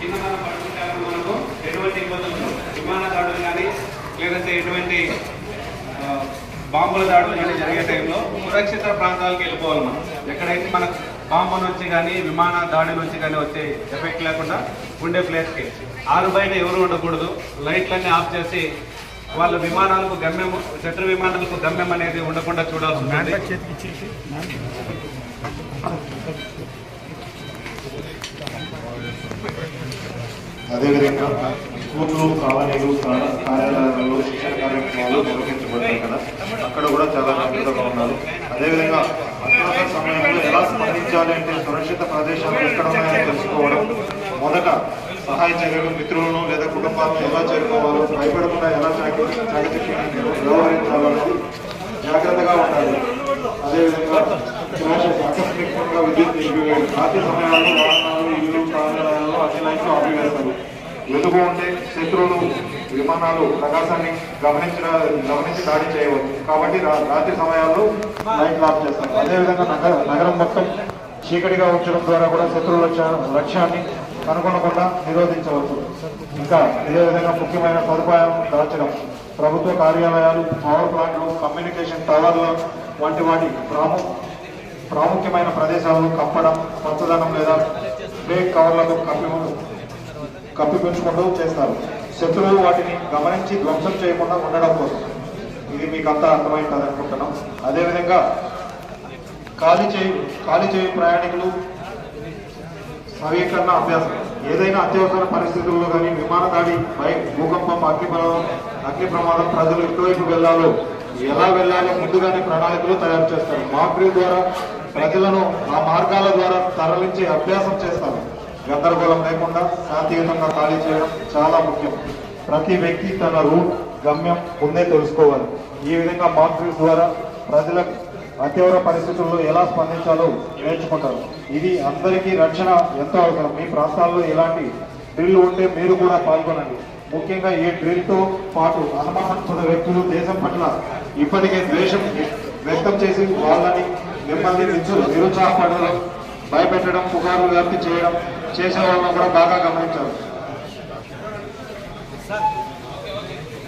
కింద మనకు ఎటువంటి ఇబ్బందులు విమాన దాడులు కానీ లేదంటే ఎటువంటి బాంబుల దాడులు కానీ జరిగే టైంలో సురక్షిత ప్రాంతాలకు వెళ్ళిపోవాలి మనం. ఎక్కడైతే మనకు బాంబు నుంచి కానీ విమాన దాడి నుంచి కానీ వచ్చే ఎఫెక్ట్ లేకుండా ఉండే ప్లేస్కి ఆరు బయట ఎవరు ఉండకూడదు. లైట్లన్నీ ఆఫ్ చేసి వాళ్ళ విమానాలకు గమ్యం శత్రు విమానాలకు గమ్యం అనేది ఉండకుండా చూడాల్సి ఉంటుంది. అదేవిధంగా స్కూళ్ళు కాలనీలు కార్యాలయాలు శిక్షణ కార్యక్రమాలు నిర్వహించబడతాయి కదా. అక్కడ కూడా చాలా జాగ్రత్తగా ఉన్నారు అదేవిధంగా అత్యవసర సమయంలో ఎలా స్పందించాలి అంటే సురక్షిత ప్రదేశాలు ఎక్కడ ఉన్నాయో తెలుసుకోవడం. మొదట సహాయ చర్యలు మిత్రులను లేదా కుటుంబాలను ఎలా చేరుకోవాలో భయపడకుండా ఎలా జాగ్రత్త జాగ్రత్తగా ఉండాలి. అదేవిధంగా ఆకస్మికంగా విద్యుత్ నిలిపివేయడం రాత్రి సమయాల్లో వెలుగు ఉంటే శత్రువులు విమానాలు ప్రకాశాన్ని గమనించిన గమనించి దాడి చేయవచ్చు. కాబట్టి రా- రాత్రి సమయాల్లో లైట్లు ఆఫ్ చేస్తారు. అదేవిధంగా నగర నగరం మొత్తం చీకటిగా ఉంచడం ద్వారా కూడా శత్రువుల లక్ష్యాన్ని కనుగొనకుండా నిరోధించవచ్చు. ఇంకా ఇదేవిధంగా ముఖ్యమైన సదుపాయం దాచడం ప్రభుత్వ కార్యాలయాలు పవర్ ప్లాంట్లు కమ్యూనికేషన్ టవర్లు వంటి వాటి ప్రాము ప్రాముఖ్యమైన ప్రదేశాలను కప్పడం పచ్చదనం లేదా బ్రేక్ కవర్లతో కప్పి కప్పిపుచ్చుకుంటూ చేస్తారు. శత్రువులు వాటిని గమనించి ధ్వంసం చేయకుండా ఉండడం కోసం. ఇది మీకు అంతా అర్థమైంది అనుకుంటున్నాం అదేవిధంగా ఖాళీ చేయి ఖాళీ చేయి ప్రయాణికులు నవీకరణ అభ్యాసం. ఏదైనా అత్యవసర పరిస్థితుల్లో కానీ విమాన దాడి బైక్ భూకంపం అగ్ని ప్రమాదం అగ్ని ప్రమాదం ప్రజలు ఎటువైపు వెళ్ళాలో ఎలా వెళ్ళాలో ముందుగానే ప్రణాళికలు తయారు చేస్తారు. మాక్రీ ద్వారా ప్రజలను ఆ మార్గాల ద్వారా తరలించి అభ్యాసం చేస్తారు. గందరగోళం లేకుండా శాంతియుతంగా ఖాళీ చేయడం చాలా ముఖ్యం. ప్రతి వ్యక్తి తన రూట్ గమ్యం ముందే తెలుసుకోవాలి. ఈ విధంగా మాక్ డ్రిల్స్ ద్వారా ప్రజలకు అత్యవసర పరిస్థితుల్లో ఎలా స్పందించాలో నేర్చుకుంటారు. ఇది అందరికీ రక్షణ ఎంతో అవసరం. మీ ప్రాంతాల్లో ఇలాంటి డ్రిల్ ఉంటే మీరు కూడా పాల్గొనండి. ముఖ్యంగా ఈ డ్రిల్తో పాటు అనుమానాస్పద వ్యక్తులు దేశం పట్ల ఇప్పటికే ద్వేషం వ్యక్తం చేసి వాళ్ళని మిమ్మల్ని నిరుత్సాహపడడం భయపెట్టడం పుకార్లు వ్యాప్తి చేయడం చేసే వాళ్ళని కూడా బాగా గమనించారు.